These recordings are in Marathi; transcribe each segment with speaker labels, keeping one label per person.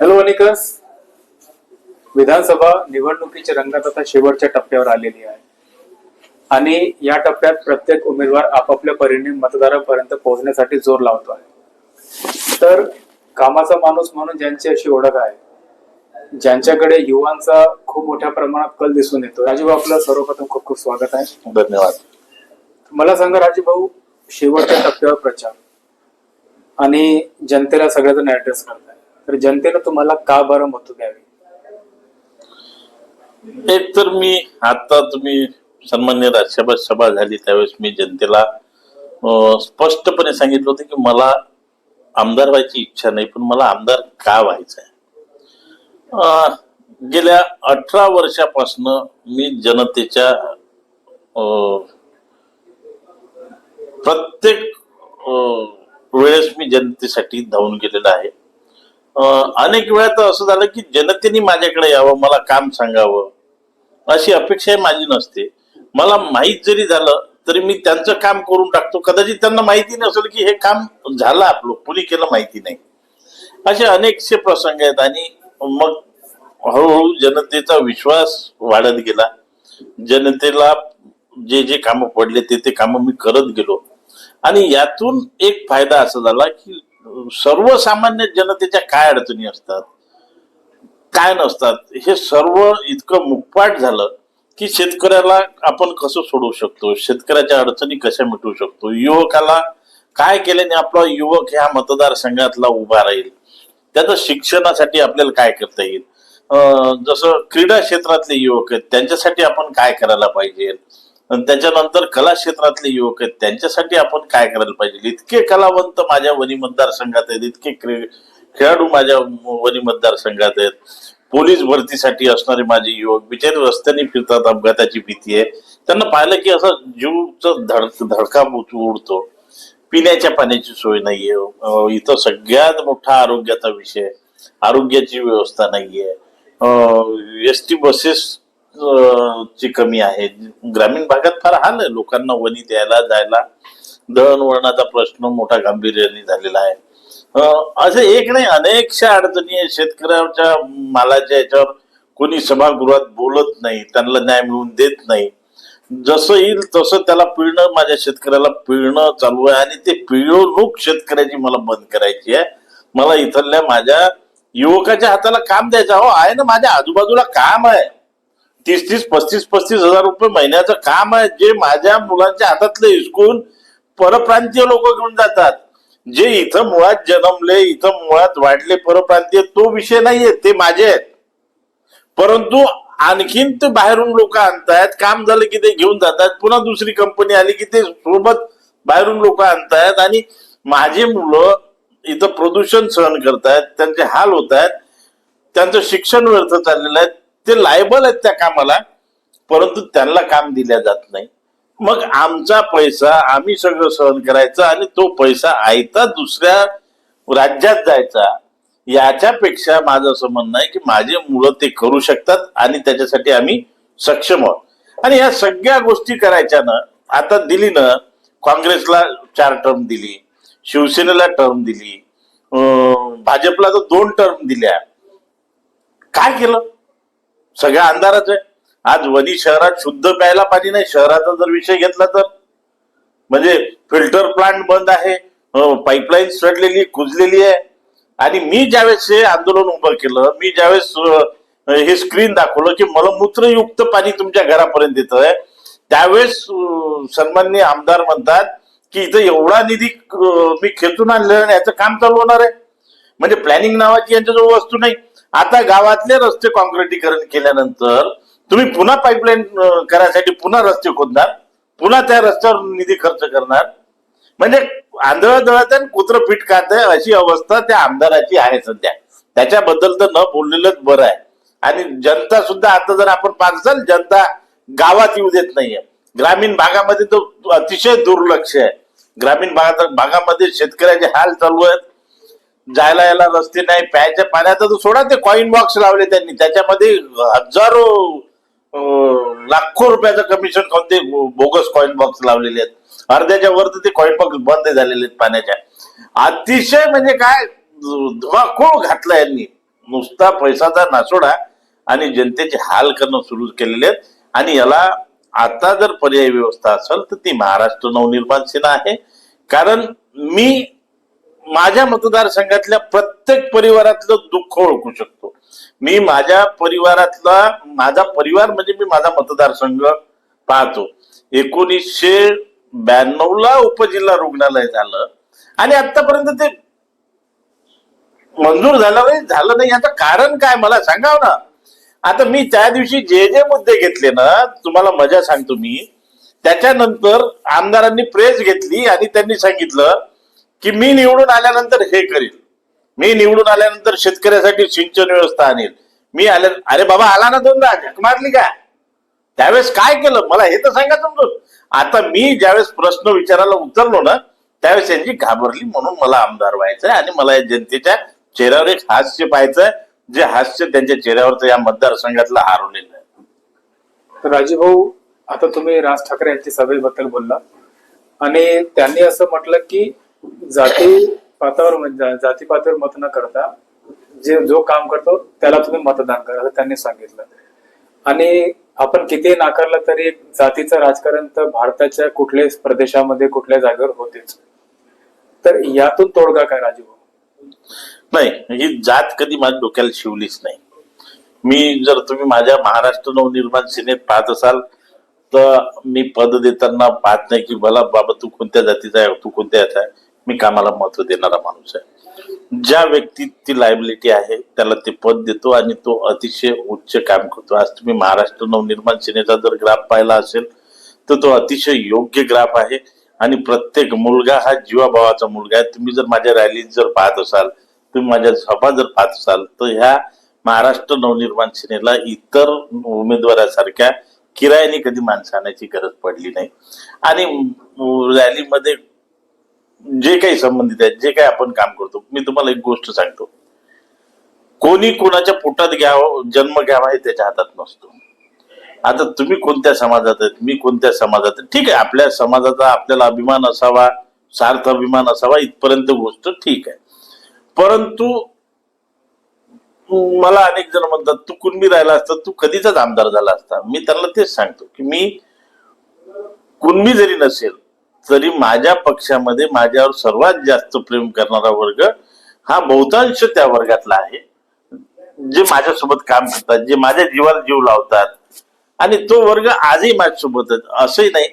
Speaker 1: हॅलो अनिकस विधानसभा निवडणुकीची रंगत आता शेवटच्या टप्प्यावर आलेली आहे. आणि या टप्प्यात प्रत्येक उमेदवार आपापल्या परीने मतदारांपर्यंत पोहोचण्यासाठी जोर लावतो आहे. तर कामाचा माणूस म्हणून ज्यांची अशी ओळख आहे ज्यांच्याकडे युवांचा खूप मोठ्या प्रमाणात कल दिसून येतो. राजू आपलं सर्वप्रथम खूप खूप स्वागत आहे.
Speaker 2: धन्यवाद.
Speaker 1: मला सांगा राजू भाऊ शेवटच्या टप्प्यावर प्रचार आणि जनतेला सगळ्याजण ऍड्रेस करताय तर जनतेनं तुम्हाला का बरं मत द्यावी?
Speaker 2: एक तर मी आता तुम्ही सन्मान्य राज्यसभा सभा झाली त्यावेळेस मी जनतेला स्पष्टपणे सांगितलं होतं की मला आमदार व्हायची इच्छा नाही पण मला आमदार का व्हायचं आहे? गेल्या अठरा वर्षापासनं मी जनतेच्या अं, प्रत्येक अं, वेळेस मी जनतेसाठी धावून गेलेला आहे. अनेक वेळा तर असं झालं की जनतेने माझ्याकडे यावं मला काम सांगावं. अशी अपेक्षा माझी नसते. मला माहीत जरी झालं तरी मी त्यांचं काम करून टाकतो. कदाचित त्यांना माहिती नसेल की हे काम झालं आपलं कुणी केलं माहिती नाही. असे अनेकसे प्रसंग आहेत आणि मग हळूहळू जनतेचा विश्वास वाढत गेला. जनतेला जे जे कामं पडले ते ते कामं मी करत गेलो. आणि यातून एक फायदा असा झाला की सर्वसामान्य जनतेच्या काय अडचणी असतात? काय नसतात? हे सर्व इतकं मुकपाट झालं की शेतकऱ्याला आपण कसं सोडवू शकतो? शेतकऱ्याच्या अडचणी कशा मिटवू शकतो? युवकाला काय केल्याने आपला युवक ह्या मतदारसंघातला उभा राहील? त्याचं शिक्षणासाठी आपल्याला काय करता येईल? अं, जसं क्रीडा क्षेत्रातले युवक आहेत त्यांच्यासाठी आपण काय करायला पाहिजे? त्याच्यानंतर कला क्षेत्रातले युवक आहेत त्यांच्यासाठी आपण काय करायला पाहिजे? इतके कलावंत माझ्या वनी मतदारसंघात आहेत इतके खेळाडू माझ्या वनी मतदारसंघात आहेत. पोलीस भरतीसाठी असणारे माझे युवक बिचारे रस्त्याने फिरतात अपघाताची भीती आहे. त्यांना पाहिलं की असं जीवचा धड धडका उडतो पिण्याच्या पाण्याची सोय नाहीये. इथं सगळ्यात मोठा आरोग्याचा विषय आरोग्याची व्यवस्था नाहीये. एस टी बसेस ची कमी आहे. ग्रामीण भागात फार हाल आहे. लोकांना वनी द्यायला जायला. दळणवळणाचा प्रश्न मोठा गांभीर्याने झालेला आहे. असे एक नाही अनेकशा अडचणी आहे शेतकऱ्याच्या मालाच्या याच्यावर कोणी सभागृहात बोलत नाही. त्यांना न्याय मिळवून देत नाही. जसं येईल तसं त्याला पिळणं माझ्या शेतकऱ्याला पिळणं चालू आहे. आणि ते पिळवणूक शेतकऱ्याची मला बंद करायची आहे. मला इथल्या माझ्या युवकाच्या हाताला काम द्यायचं हो आहे ना माझ्या आजूबाजूला काम आहे. तीस तीस पस्तीस पस्तीस हजार रुपये महिन्याचं काम आहे. जे माझ्या मुलांच्या हातातले हिसकून परप्रांतीय लोक घेऊन जातात. जे इथं मुळात जन्मले इथं मुळात वाढले परप्रांतीय तो विषय नाहीये. ते माझे आहेत. परंतु आणखीन ते बाहेरून लोक आणतायत. काम झालं की ते घेऊन जातात. पुन्हा दुसरी कंपनी आली की ते सोबत बाहेरून लोक आणतायत. आणि माझी मुलं इथं प्रदूषण सहन करतायत. त्यांचे हाल होत आहेत त्यांचं शिक्षण व्यर्थ चाललेलं आहे. ते लायबल आहेत त्या कामाला परंतु त्यांना काम दिल्या जात नाही. मग आमचा पैसा आम्ही सगळं सहन करायचा आणि तो पैसा आयता दुसऱ्या राज्यात जायचा याच्यापेक्षा माझं असं म्हणणं आहे की माझे मुलं ते करू शकतात आणि त्याच्यासाठी आम्ही सक्षम आहोत. आणि या सगळ्या गोष्टी करायच्या ना आता दिली ना काँग्रेसला चार टर्म दिली शिवसेनेला टर्म दिली भाजपला तर दोन टर्म दिल्या. काय केलं? सगळ्या अंधाराच आहे. आज वनी शहरात शुद्ध प्यायला पाणी नाही. शहराचा जर विषय घेतला तर. म्हणजे फिल्टर प्लांट बंद आहे. पाईपलाईन सडलेली कुजलेली आहे. आणि मी ज्यावेळेस हे आंदोलन उभं केलं मी ज्यावेळेस हे स्क्रीन दाखवलं की मला मूत्रयुक्त पाणी तुमच्या घरापर्यंत येत आहे. त्यावेळेस अं, सन्माननीय आमदार म्हणतात की इथं एवढा निधी मी खेचून आणलेला आणि याचं काम चालू होणार आहे. म्हणजे प्लॅनिंग नावाची यांच्याजवळ वस्तू नाही. आता गावातले रस्ते कॉन्क्रिटीकरण केल्यानंतर तुम्ही पुन्हा पाईपलाईन करायसाठी पुन्हा रस्ते खोदणार पुन्हा त्या रस्त्यावर निधी खर्च करणार. म्हणजे आंधळ दळत कुत्र पीठ खात आहे अशी अवस्था त्या आमदाराची आहे सध्या. त्याच्याबद्दल तर न बोललेलंच बरं आहे. आणि जनता सुद्धा आता जर आपण पाहताल जनता गावात येऊ देत नाहीये. ग्रामीण भागामध्ये तो अतिशय दुर्लक्ष आहे. ग्रामीण भागात भागामध्ये शेतकऱ्याचे हाल चालू आहेत. जायला यायला रस्ते नाही प्यायच्या पाण्याचा तर सोडा ते कॉईन बॉक्स लावले त्यांनी. त्याच्यामध्ये हजारो लाखो रुपयाचं कमिशन खाऊन ते बोगस कॉईन बॉक्स लावलेले आहेत. अर्ध्याच्या वर तर ते कॉईन बॉक्स बंद झालेले आहेत पाण्याच्या. अतिशय म्हणजे काय धुमाकूळ घातला यांनी. नुसता पैसाचा नासोडा आणि जनतेचे हाल करणं सुरू केलेले आहेत. आणि याला आता जर पर्यायी व्यवस्था असेल तर ती महाराष्ट्र नवनिर्माण सेना आहे. कारण मी माझ्या मतदारसंघातल्या प्रत्येक परिवारातलं दुःख ओळखू शकतो. मी माझ्या परिवारातला माझा परिवार म्हणजे मी माझा मतदारसंघ पाहतो. एकोणीसशे ब्याण्णव ला उपजिल्हा रुग्णालय झालं. आणि आतापर्यंत ते मंजूर झालं नाही झालं नाही. याचं कारण काय मला सांगाव ना. आता मी त्या दिवशी जे जे मुद्दे घेतले ना तुम्हाला मजा सांगतो मी. त्याच्यानंतर आमदारांनी प्रेस घेतली आणि त्यांनी सांगितलं की मी निवडून आल्यानंतर हे करील मी निवडून आल्यानंतर शेतकऱ्यासाठी सिंचन व्यवस्था आणेल. मी आल्या अरे बाबा आला ना दोनदा. झक मारली का? त्यावेळेस काय केलं? मला हे तर सांगा समजून. आता मी ज्यावेळेस प्रश्न विचारायला उतरलो ना त्यावेळेस यांची घाबरली म्हणून मला आमदार व्हायचंय आणि मला या जनतेच्या चेहऱ्यावर एक हास्य पाहायचंय जे हास्य त्यांच्या चेहऱ्यावरचं या मतदारसंघातलं हारवलेलं आहे.
Speaker 1: तर राजीव भाऊ आता तुम्ही राज ठाकरे यांच्या सभेबद्दल बोलला. आणि त्यांनी असं म्हटलं की जाती पातावर म्हणजे जाती पातावर मत न करता जे जो काम करतो त्याला तुम्ही मतदान करा असं त्यांनी सांगितलं. आणि आपण किती नाकारलं तरी जातीचं राजकारण तर भारताच्या कुठल्याच प्रदेशामध्ये कुठल्या जागेवर होतेच. तर यातून तोडगा काय राजीव? भाऊ
Speaker 2: नाही ही जात कधी माझ्या डोक्याला शिवलीच नाही. मी जर तुम्ही माझ्या महाराष्ट्र नवनिर्माण सेनेत पाहत असाल तर मी पद देताना पाहत नाही की मला बाबा तू कोणत्या जातीचा आहे तू कोणत्या याचा आहे. मी कामाला महत्त्व देणारा माणूस आहे. ज्या व्यक्तीत ती लायबिलिटी आहे त्याला ते पद देतो आणि तो अतिशय उच्च काम करतो. आज तुम्ही महाराष्ट्र नवनिर्माण सेनेचा जर ग्राफ पाहिला असेल तर तो अतिशय योग्य ग्राफ आहे. आणि प्रत्येक मुलगा हा जीवाभावाचा मुलगा आहे. तुम्ही जर माझ्या रॅली जर पाहत असाल तुम्ही माझ्या सभा जर पाहत असाल तर ह्या महाराष्ट्र नवनिर्माण सेनेला इतर उमेदवारासारख्या किरायाने कधी माणसं आणायची गरज पडली नाही. आणि रॅलीमध्ये जे काही संबंधित आहेत जे काही आपण काम करतो मी तुम्हाला एक गोष्ट सांगतो. कोणी कोणाच्या पोटात घ्यावं जन्म घ्यावा हे त्याच्या हातात नसतो. आता तुम्ही कोणत्या समाजात आहेत मी कोणत्या समाजात ठीक आहे आपल्या समाजाचा आपल्याला अभिमान असावा सार्थ अभिमान असावा इथपर्यंत गोष्ट ठीक आहे. परंतु मला अनेक जण म्हणतात तू कुणबी राहिला असता तू कधीचाच आमदार झाला असता. मी त्यांना तेच सांगतो की मी कुणबी जरी नसेल तरी माझ्या पक्षामध्ये माझ्यावर सर्वात जास्त प्रेम करणारा वर्ग हा बहुतांश त्या वर्गातला आहे. जे माझ्यासोबत काम करतात जे माझ्या जीवाला जीव लावतात आणि तो वर्ग आजही माझ्यासोबत असंही नाही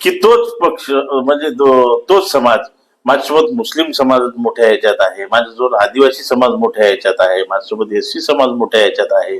Speaker 2: की तोच पक्ष म्हणजे तो- तोच समाज माझ्यासोबत मुस्लिम समाज मोठ्या याच्यात आहे माझ्यासोबत आदिवासी समाज मोठ्या याच्यात आहे माझ्यासोबत एससी समाज मोठ्या याच्यात आहे.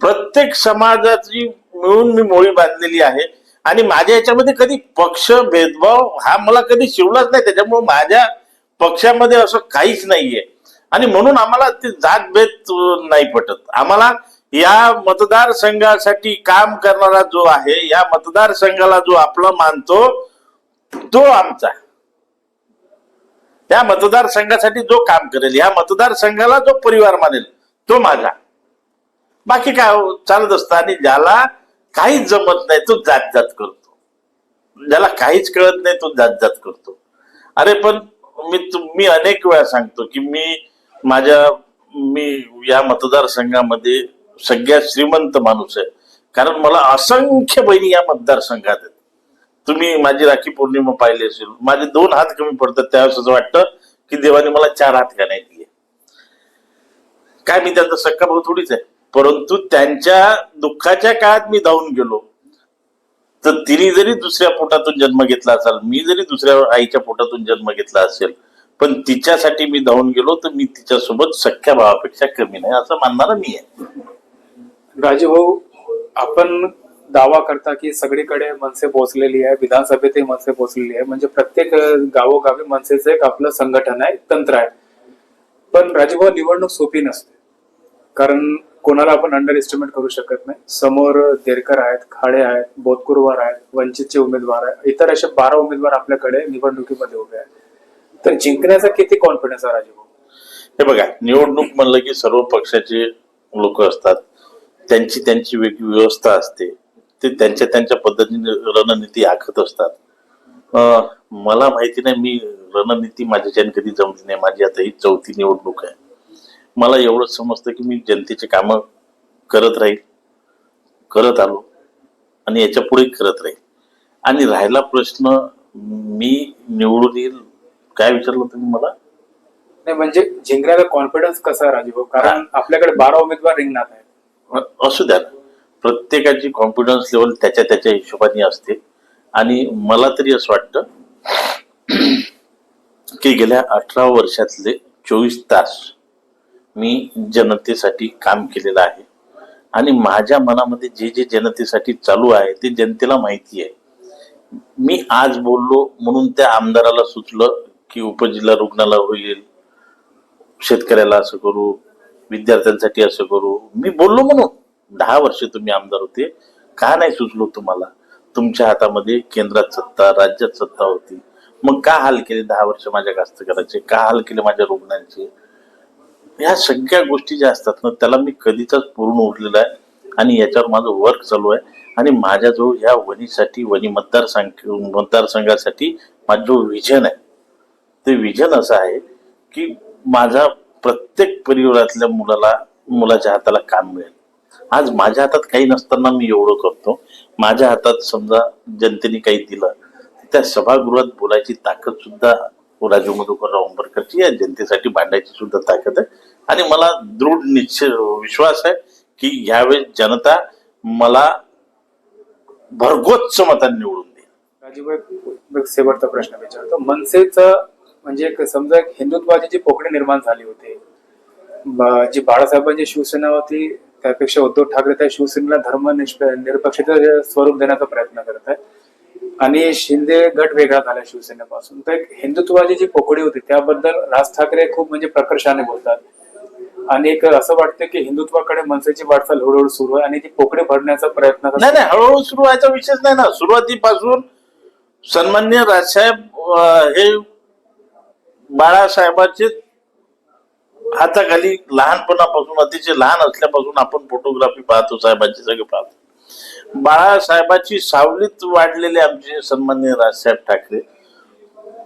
Speaker 2: प्रत्येक समाजाची मिळून मी मोळी बांधलेली आहे. आणि माझ्या याच्यामध्ये कधी पक्ष भेदभाव हा मला कधी शिवलाच नाही. त्याच्यामुळे माझ्या पक्षामध्ये असं काहीच नाहीये. आणि म्हणून आम्हाला ते जातभेद नाही पटत. आम्हाला या मतदारसंघासाठी काम करणारा जो आहे या मतदारसंघाला जो आपला मानतो तो आमचा. या मतदारसंघासाठी जो काम करेल या मतदारसंघाला जो परिवार मानेल तो माझा. बाकी काय हो, चालत असतं. आणि ज्याला काहीच जमत नाही तो जात जात करतो. ज्याला काहीच कळत नाही तो जात जात करतो. अरे पण मी मी अनेक वेळा सांगतो की मी माझ्या मी या मतदारसंघामध्ये सगळ्यात श्रीमंत माणूस आहे. कारण मला असंख्य बहिणी या मतदारसंघात आहेत. तुम्ही माझी राखी पौर्णिमा पाहिली असेल माझे दोन हात कमी पडतात त्यावेळेस असं वाटतं की देवाने मला चार हात का नाही दिले काय मी त्यांचा सक्का भाऊ थोडीच आहे. परंतु त्यांच्या दुःखाच्या काळात मी धावून गेलो. तर तिने जरी दुसऱ्या पोटातून जन्म घेतला असाल मी जरी दुसऱ्या आईच्या पोटातून जन्म घेतला असेल पण तिच्यासाठी मी धावून गेलो तर मी तिच्यासोबत सख्या भावापेक्षा कमी नाही असं मानणारा मी आहे.
Speaker 1: राजूभाऊ आपण दावा करता की सगळीकडे मनसे पोहोचलेली आहे विधानसभेतही मनसे पोहोचलेली आहे म्हणजे प्रत्येक गावोगावी मनसेचं एक आपलं संघटन आहे तंत्र आहे. पण राजीव भाऊ निवडणूक सोपी नसते. कारण कोणाला आपण अंडर एस्टिमेट करू शकत नाही. समोर देरकर आहेत खाडे आहेत बोधकुरवार आहेत वंचितचे उमेदवार आहेत इतर असे बारा उमेदवार आपल्याकडे निवडणुकीमध्ये उभे आहेत. तर जिंकण्याचा किती कॉन्फिडन्स आहे राजीव
Speaker 2: हे बघा निवडणूक म्हणलं की सर्व पक्षाचे लोक असतात. त्यांची त्यांची वेगळी व्यवस्था असते. ते त्यांच्या त्यांच्या पद्धतीने रणनीती आखत असतात. मला माहिती नाही मी रणनीती माझ्याच्याने कधी जमली नाही. माझी आता ही चौथी निवडणूक आहे. मला एवढंच समजतं की मी जनतेचे कामं करत राहील करत आलो आणि याच्यापुढे करत राहील. आणि राहिला प्रश्न मी निवडून येईल काय विचारलं तुम्ही मला?
Speaker 1: नाही म्हणजे जिंकण्याचा कॉन्फिडन्स कसा आहे राजीव कारण आपल्याकडे बारा उमेदवार रिंगणात आहेत.
Speaker 2: असू द्या ना. प्रत्येकाची कॉन्फिडन्स लेवल त्याच्या त्याच्या हिशोबाने असते. आणि मला तरी असं वाटतं की गेल्या अठरा वर्षातले चोवीस तास मी जनतेसाठी काम केलेलं आहे. आणि माझ्या मनामध्ये जे जे जनतेसाठी चालू आहे ते जनतेला माहिती आहे. मी आज बोललो म्हणून त्या आमदाराला सुचलं की उपजिल्हा रुग्णालय होईल शेतकऱ्याला असं करू विद्यार्थ्यांसाठी असं करू. मी बोललो म्हणून. दहा वर्ष तुम्ही आमदार होते. का नाही सुचलो तुम्हाला? तुमच्या हातामध्ये केंद्रात सत्ता राज्यात सत्ता होती. मग का हाल केले दहा वर्ष माझ्या कास्तकाराचे? का हाल केले माझ्या रुग्णांचे? ह्या सगळ्या गोष्टी ज्या असतात ना त्याला मी कधीचाच पूर्ण उरलेला आहे आणि याच्यावर माझं वर्क चालू आहे. आणि माझ्याजवळ ह्या वणीसाठी वणी मतदारसंघ मतदारसंघासाठी माझं जो विजन आहे. ते विजन असं आहे की माझा प्रत्येक परिवारातल्या मुलाला मुलाच्या हाताला काम मिळेल. आज माझ्या हातात काही नसताना मी एवढं करतो. माझ्या हातात समजा जनतेने काही दिलं त्या सभागृहात बोलायची ताकद सुद्धा राजू मधुकरराव उंबरकरची या जनतेसाठी भांडायची सुद्धा ताकद आहे. आणि मला दृढ निश्चय विश्वास आहे की यावेळेस जनता मला भरगोच्च मतांनी निवडून देईल.
Speaker 1: राजीव शेवटचा प्रश्न विचारतो. मनसेचं म्हणजे एक समजा एक हिंदुत्वाची जी पोकळी निर्माण झाली होती जी बाळासाहेबांची शिवसेना होती त्यापेक्षा उद्धव ठाकरे त्या शिवसेनेला धर्म निष्प- निरपेक्षतेचं स्वरूप देण्याचा प्रयत्न करत आहे आणि शिंदे गट वेगळा झाला शिवसेनेपासून. तर एक हिंदुत्वाची जी पोकळी होती त्याबद्दल राज ठाकरे खूप म्हणजे प्रकर्षाने बोलतात. आणि एक असं वाटतं की हिंदुत्वाकडे मनसेची वाटचाल हळूहळू सुरू आहे आणि ती पोकडे भरण्याचा प्रयत्न
Speaker 2: नाही नाही हळूहळू सुरू व्हायचा विषयच नाही ना. सुरुवातीपासून सन्मान्य राजसाहेब हे बाळासाहेबांचे हाताखाली लहानपणापासून अतिशय लहान असल्यापासून आपण फोटोग्राफी पाहतो साहेबांची सगळे पाहतो. बाळासाहेबाची सावलीत वाढलेले आमचे सन्मान्य राजसाहेब ठाकरे.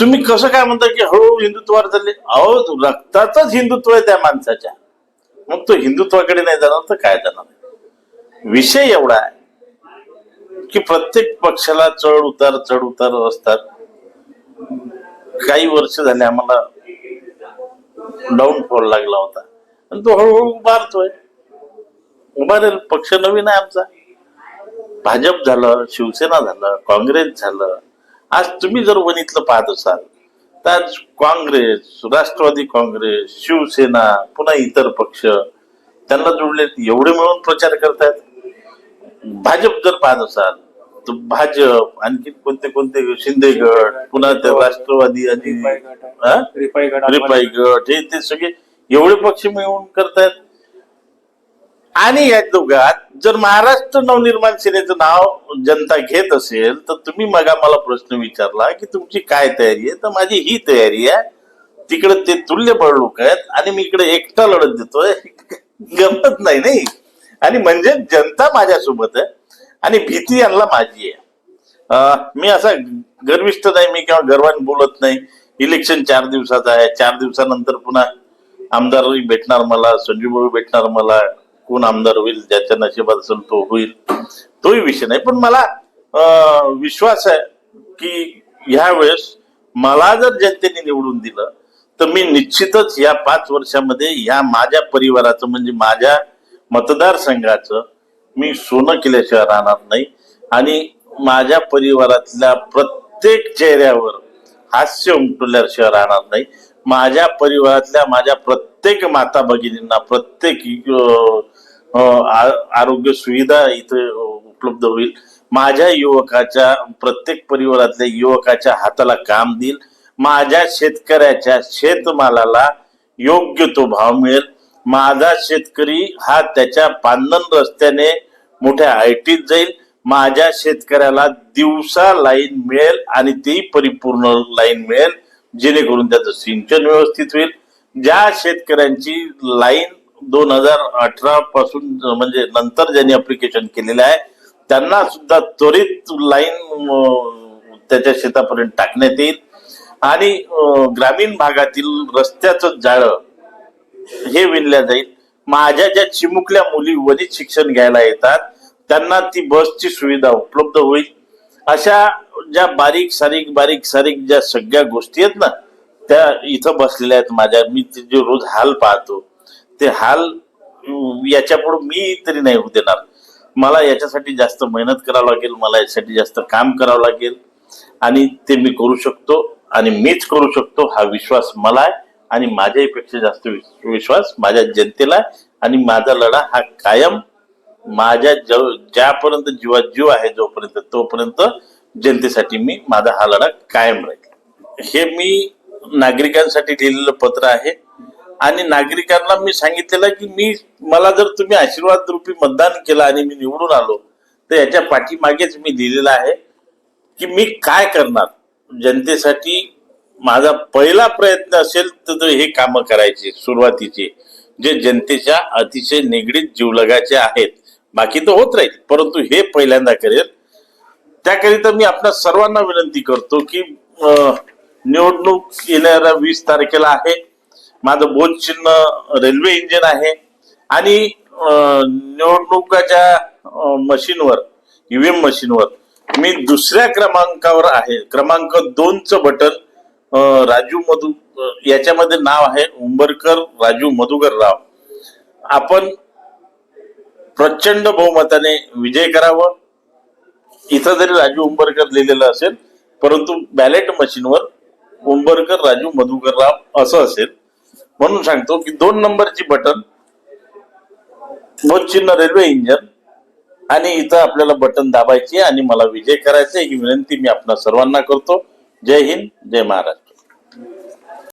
Speaker 2: तुम्ही कसं काय म्हणता की हळूहळू हिंदुत्वावर चालले? अहो रक्तातच हिंदुत्व आहे त्या माणसाच्या. मग तो हिंदुत्वाकडे नाही जाणार तर काय जाणार? विषय एवढा आहे की प्रत्येक पक्षाला चढ उतार चढ उतार असतात. काही वर्ष झाले आम्हाला डाऊनफॉल लागला होता. आणि तो हळूहळू उभारतोय. उभारेल पक्ष नवीन आहे आमचा. भाजप झालं शिवसेना झालं काँग्रेस झालं. आज तुम्ही जर वणीतलं पाहत असाल आज काँग्रेस राष्ट्रवादी काँग्रेस शिवसेना पुन्हा इतर पक्ष त्यांना जोडले एवढे मिळून प्रचार करतायत भाजप जर पाहत असाल तर भाजप आणखी कोणते कोणते शिंदे गट पुन्हा ते राष्ट्रवादी आणि
Speaker 1: रिपाई गट.
Speaker 2: हा? ते सगळे एवढे पक्ष मिळून करतायत आणि या दोघात जर महाराष्ट्र नवनिर्माण सेनेचं नाव जनता घेत असेल तर तुम्ही मगा मला प्रश्न विचारला की तुमची काय तयारी आहे? तर माझी ही तयारी आहे. तिकडे ते तुल्य लोक आहेत आणि मी इकडे एकटा लढत देतोय. गमत नाही नाही. आणि म्हणजे जनता माझ्यासोबत आहे आणि भीती यांना माझी आहे. मी असा गर्विष्ठ नाही मी किंवा गर्वाने बोलत नाही. इलेक्शन चार दिवसाचं आहे. चार दिवसानंतर पुन्हा आमदारही भेटणार मला संजीव भाऊ भेटणार मला. कोण आमदार होईल ज्याच्या नशिबात असेल तो होईल. तोही विषय नाही. पण मला विश्वास आहे की ह्या वेळेस मला जर जनतेने निवडून दिलं तर मी निश्चितच या पाच वर्षामध्ये ह्या माझ्या परिवाराचं म्हणजे माझ्या मतदारसंघाचं मी सोनं केल्याशिवाय राहणार नाही. आणि माझ्या परिवारातल्या प्रत्येक चेहऱ्यावर हास्य उमटवल्याशिवाय राहणार नाही. माझ्या परिवारातल्या माझ्या प्रत्येक माता भगिनींना प्रत्येक आरोग्य सुविधा इथे उपलब्ध होईल. माझ्या युवकाच्या प्रत्येक परिवारातल्या युवकाच्या हाताला काम देईल. माझ्या शेतकऱ्याच्या शेतमालाला योग्य तो भाव मिळेल. माझा शेतकरी हा त्याच्या पांदन रस्त्याने मोठ्या आयटीत जाईल. माझ्या शेतकऱ्याला दिवसा लाईन मिळेल आणि ती परिपूर्ण लाईन मिळेल. जेणेकरून त्याचं सिंचन व्यवस्थित होईल. ज्या शेतकऱ्यांची लाईन दोन हजार अठरा पासून म्हणजे नंतर ज्यांनी अप्लिकेशन केलेलं आहे त्यांना सुद्धा त्वरित लाईन त्याच्या शेतापर्यंत टाकण्यात येईल. आणि ग्रामीण भागातील रस्त्याचं जाळं हे विणल्या जाईल. माझ्या ज्या चिमुकल्या मुली वधित शिक्षण घ्यायला येतात त्यांना ती बसची सुविधा उपलब्ध होईल. अशा ज्या बारीक सारीक बारीक सारीक ज्या सगळ्या गोष्टी आहेत ना त्या इथं बसलेल्या आहेत माझ्या. मी ते जे रोज हाल पाहतो ते हाल याच्यापुढं याच्यापुढे मी तरी नाही होऊ देणार. मला याच्यासाठी जास्त मेहनत करावं लागेल मला याच्यासाठी जास्त काम करावं लागेल. आणि ते मी करू शकतो आणि मीच करू शकतो हा विश्वास मला आहे आणि माझ्यापेक्षा जास्त विश्वास माझ्या जनतेला आहे. आणि माझा लढा हा कायम माझ्या ज- ज्यापर्यंत जीवा जीव आहे जोपर्यंत तोपर्यंत जनतेसाठी मी माझा हा लढा कायम राहील. हे मी नागरिकांसाठी लिहिलेलं पत्र आहे. आणि नागरिकांना मी सांगितलेलं की मी मला जर तुम्ही आशीर्वाद रूपी मतदान केलं आणि मी निवडून आलो तर याच्या पाठीमागेच मी लिहिलेलं आहे की मी काय करणार? जनतेसाठी माझा पहिला प्रयत्न असेल तर हे कामं करायचे सुरुवातीचे जे जनतेच्या अतिशय निगडीत जीवलगाचे आहेत. बाकी तर होत राहील परंतु हे पहिल्यांदा करेल. त्याकरिता मी आपल्या सर्वांना विनंती करतो की निवडणूक येणाऱ्या वीस तारखेला आहे. माझं बोध चिन्ह रेल्वे इंजिन आहे. आणि निवडणुकाच्या मशीनवर ईव्हीएम मशीनवर मी दुसऱ्या क्रमांकावर आहे. क्रमांक दोनचं बटन राजू मधु याच्यामध्ये नाव आहे. उंबरकर राजू मधुकर राव. आपण प्रचंड बहुमताने विजय करावं. इथं जरी राजू उंबरकर लिहिलेलं असेल परंतु बॅलेट मशीनवर उंबरकर राजू मधुकर राव असं असेल. म्हणून सांगतो की दोन नंबरची बटन चिन्ह रेल्वे इंजन आणि इथं आपल्याला बटन दाबायची आणि मला विजय करायचे ही विनंती मी आपल्या सर्वांना करतो. जय हिंद जय महाराष्ट्र.